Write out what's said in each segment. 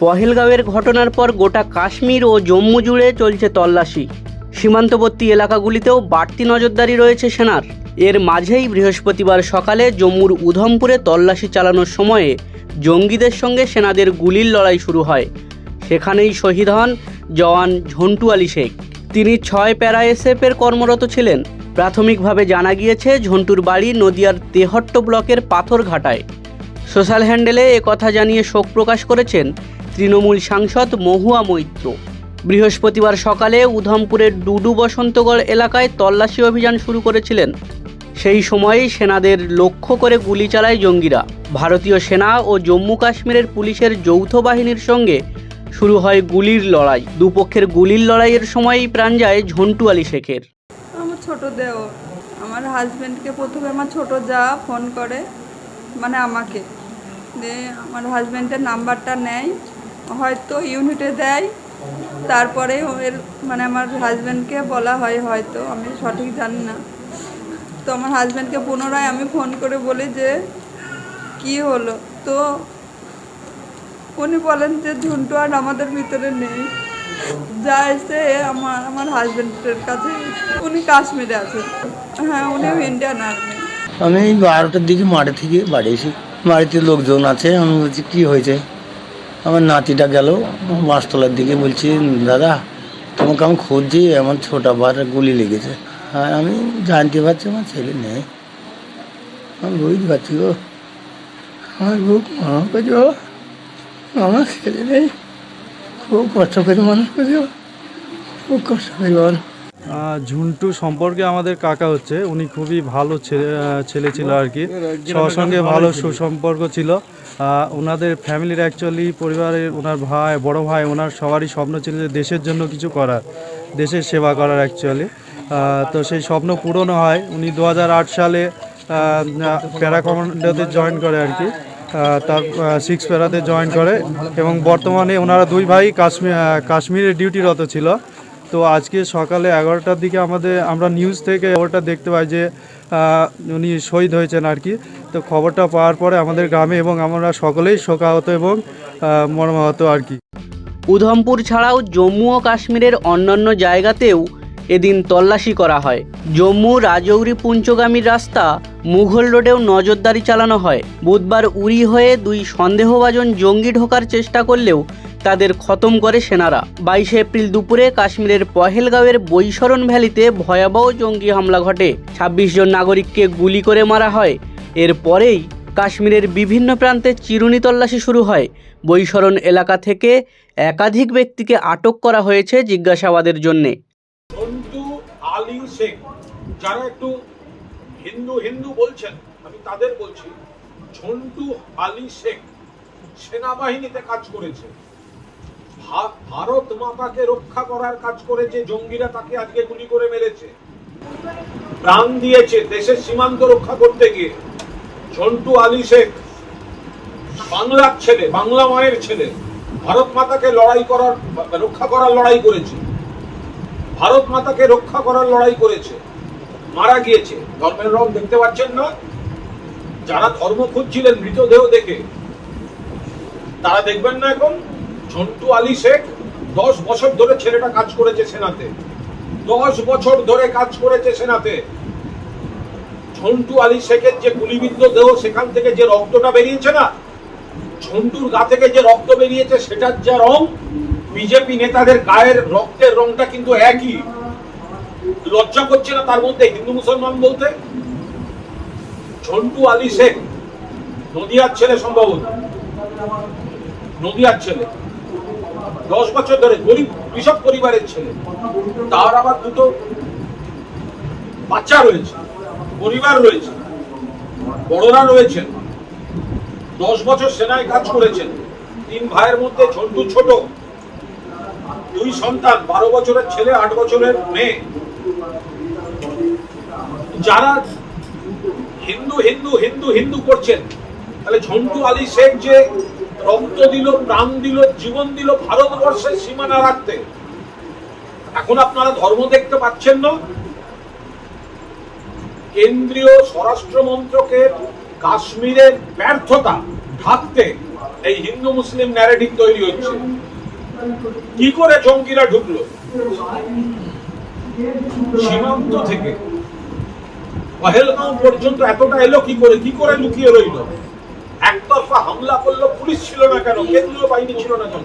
পহেলগাঁওয়ের ঘটনার পর গোটা কাশ্মীর ও জম্মু জুড়ে চলছে তল্লাশি। সীমান্তবর্তী এলাকাগুলিতেও বাড়তি নজরদারি রয়েছে সেনার। এর মাঝেই বৃহস্পতিবার সকালে জম্মুর উধমপুরে তল্লাশি চালানোর সময়ে জঙ্গিদের সঙ্গে সেনাদের গুলির লড়াই শুরু হয়। সেখানেই শহীদ হন জওয়ান ঝন্টু আলী শেখ। তিনি ছয় প্যারা এসএফের কর্মরত ছিলেন। প্রাথমিকভাবে জানা গিয়েছে, ঝন্টুর বাড়ি নদিয়ার তেহট্ট ব্লকের পাথরঘাটায়। সোশ্যাল হ্যান্ডেলে কথা জানিয়ে শোক প্রকাশ করেছেন তৃণমূল সাংসদ মহুয়া মৈত্র। বৃহস্পতিবার সকালে উধমপুরের ডুডু বসন্তগড় এলাকায় তল্লাশি অভিযান শুরু করেছিলেন। সেই সময়েই সেনাদের লক্ষ্য করে গুলি চালায় জঙ্গিরা। ভারতীয় সেনা ও জম্মু কাশ্মীরের পুলিশের যৌথ বাহিনীর সঙ্গে শুরু হয় গুলির লড়াই। দুপক্ষের গুলির লড়াইয়ের সময়ই প্রাণ যায় ঝন্টু আলী শেখের। আমার ছোট দেও। আমার হাজব্যান্ডকে প্রথমে আমার ছোট যা ফোন করে মানে আমাকে। আমার হাজব্যান্ডের নাম্বারটা নেয়। হয়তো ইউনিটে দেয়, তারপরে ওর মানে আমার হাজব্যান্ডকে বলা হয় হয়তো, আমি সঠিক জানি না। তো আমার হাজব্যান্ডকে পুনরায় আমি ফোন করে বলি যে, কি হলো? তো উনি বলেন যে, ঝুন্টু আর আমাদের ভিতরে নেই। যা এসে আমার আমার হাজব্যান্ডের কাছে, উনি কাশ্মীরে আছেন হ্যাঁ উনি ইন্ডিয়ান আর্মি আমি বারোটার দিকে মাঠে থেকে বাড়ি এসি, বাড়িতে লোকজন আছে, আমি বলছি, কী হয়েছে? আমার নাতিটা গেল মাছতলার দিকে বলছি, দাদা, তোমাকে আমি খুঁজছি, আমার ছোটা বার গুলি লেগেছে। হ্যাঁ আমি জানতে পারছি আমার ছেলে নেই। আমি বুঝতে পারছি গো, আমার বুক মনে করছি আমার ছেলে নেই। খুব কষ্ট করে মানুষ করছি। খুব কষ্ট করে মানুষ ঝুন্টু সম্পর্কে আমাদের কাকা হচ্ছে। উনি খুবই ভালো ছেলে ছেলে ছিল আর কি। সবার সঙ্গে ভালো সুসম্পর্ক ছিল। ওনাদের ফ্যামিলির অ্যাকচুয়ালি পরিবারের ওনার ভাই বড় ভাই ওনার সবারই স্বপ্ন ছিল যে দেশের জন্য কিছু করার দেশের সেবা করার অ্যাকচুয়ালি তো সেই স্বপ্ন পূরণ হয়। উনি দু হাজার আট সালে প্যারা কমান্ডোতে জয়েন করে আর কি। তার সিক্স প্যারাতে জয়েন করে। এবং বর্তমানে ওনারা দুই ভাই কাশ্মীর আহ, কাশ্মীরে ডিউটিরত ছিল। তো আজকে সকালে এগারোটার দিকে আমাদের, আমরা নিউজ থেকে খবরটা দেখতে পাই যে উনি শহীদ হয়েছেন আর কি। তো খবরটা পাওয়ার পরে আমাদের গ্রামে এবং আমরা সকলেই শোকাহত এবং মর্মাহত আর কি। উধমপুর ছাড়াও জম্মু ও কাশ্মীরের অন্যান্য জায়গাতেও এদিন তল্লাশি করা হয়। জম্মু রাজৌরি পুঞ্চগামীর রাস্তা, মুঘল রোডেও নজরদারি চালানো হয়। বুধবার উড়ি হয়ে দুই সন্দেহভাজন জঙ্গি ঢোকার চেষ্টা করলেও তাদের খতম করে সেনারা। বাইশে এপ্রিল দুপুরে কাশ্মীরের পহেলগাঁওয়ের বৈশরণ ভ্যালিতে ভয়াবহ জঙ্গি হামলা ঘটে। ছাব্বিশ জন নাগরিককে গুলি করে মারা হয়। এরপরেই কাশ্মীরের বিভিন্ন প্রান্তে চিরুনি তল্লাশি শুরু হয়। বৈশরণ এলাকা থেকে একাধিক ব্যক্তিকে আটক করা হয়েছে জিজ্ঞাসাবাদের জন্যে। হিন্দু হিন্দু বলছেন, আমি তাদের বলছি, ঝন্টু আলী শেখ সেনাবাহিনীতে কাজ করেছে। ভারত মাতাকে রক্ষা করার কাজ করেছে জঙ্গিরা তাকে আজকে গুলি করে মেরেছে। প্রাণ দিয়েছে দেশের সীমান্ত রক্ষা করতে গিয়ে। ঝন্টু আলী শেখ, বাংলার ছেলে, বাংলা মায়ের ছেলে, ভারত মাতাকে লড়াই করার, রক্ষা করার লড়াই করেছে। ভারত মাতাকে রক্ষা করার লড়াই করেছে। মারা গিয়েছে। ধর্মের রং দেখতে পাচ্ছেন না। যারা ধর্ম খুঁজছিলেন মৃতদেহ দেখে, তারা দেখবেন না এখন। ঝন্টু আলী শেখ দশ বছর ধরে ছেলেটা কাজ করেছে সেনাতে। দশ বছর ধরে কাজ করেছে সেনাতে। ঝন্টু আলী শেখের যে গুলিবিদ্ধ দেহ সেখান থেকে যে রক্তটা বেরিয়েছে না, ঝন্টুর গা থেকে যে রক্ত বেরিয়েছে সেটার যা রং, বিজেপি নেতাদের গায়ের রক্তের রংটা কিন্তু একই। লজ্জা করছে না তার মধ্যে হিন্দু মুসলমান বলতে? ঝন্টু আলী শেখ, নদিয়ার ছেলে সম্ভবত। নদিয়ার ছেলে। দশ বছর ধরে গরিব কৃষক পরিবারের ছেলে। তার আবার দুটো বাচ্চা রয়েছে, পরিবার রয়েছে, বড়রা রয়েছেন। দশ বছর সেনায় কাজ করেছেন। তিন ভাইয়ের মধ্যে ঝন্টু ছোট। দুই সন্তান, বারো বছরের ছেলে, আট বছরের মেয়ে। যারা হিন্দু হিন্দু হিন্দু হিন্দু করছেন, তাহলে ঝন্টু আলী শেখ যে রক্ত দিল, প্রাণ দিল, জীবন দিল ভারতবর্ষের সীমানা রাখতে। এখন আপনারা ধর্ম দেখতে পাচ্ছেন না। কেন্দ্রীয় স্বরাষ্ট্র মন্ত্রকের কাশ্মীরের ব্যর্থতা ঢাকতে এই হিন্দু মুসলিম ন্যারেটিভ তৈরি হচ্ছে। কি করে জঙ্গিরা ঢুকলো? সীমান্ত থেকে। পহেলগাঁও পর্যন্ত এতটা এলো, কি করে কি করে লুকিয়ে রইল? একতরফা হামলা করল, পুলিশ ছিল না কেন? কেন্দ্রীয় বাহিনী ছিল না কেন?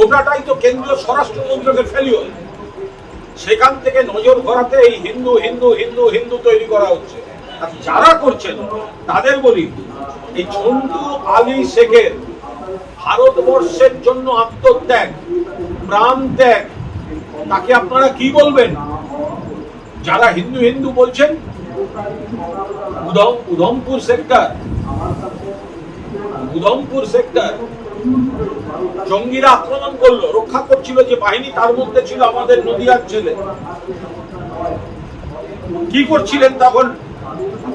ওটাটাই তো কেন্দ্রীয় স্বরাষ্ট্র মন্ত্রকের ফেলিওর সেখান থেকে নজর ঘোরাতে এই হিন্দু হিন্দু হিন্দু হিন্দু তৈরি করা হচ্ছে। আর যারা করছেন, তাদের বলি, এই ঝন্টু আলী শেখের ভারতবর্ষের জন্য আত্মত্যাগ, প্রাণ ত্যাগ, তাকে আপনারা কি বলবেন? যারা হিন্দু হিন্দু বলছেন উধমপুর সেক্টর উধমপুর সেক্টর জঙ্গিরা আক্রমণ করল, রক্ষা করছিল যে বাহিনী, তার মধ্যে ছিল আমাদের নদিয়ার ছেলে কি করছিলেন তখন?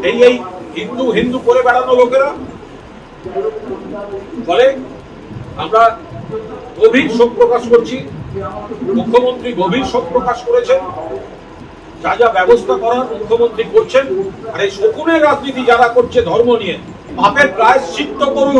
এই এই হিন্দু হিন্দু করে বেড়ানো লোকেরা? ফলে আমরা গভীর শোক প্রকাশ করছি। মুখ্যমন্ত্রী গভীর শোক প্রকাশ করেছেন। যা যা ব্যবস্থা করার মুখ্যমন্ত্রী করছেন, আর এই শকুনের রাজনীতি যারা করছে ধর্ম নিয়ে, পাপের প্রায় সিদ্ধ করুন।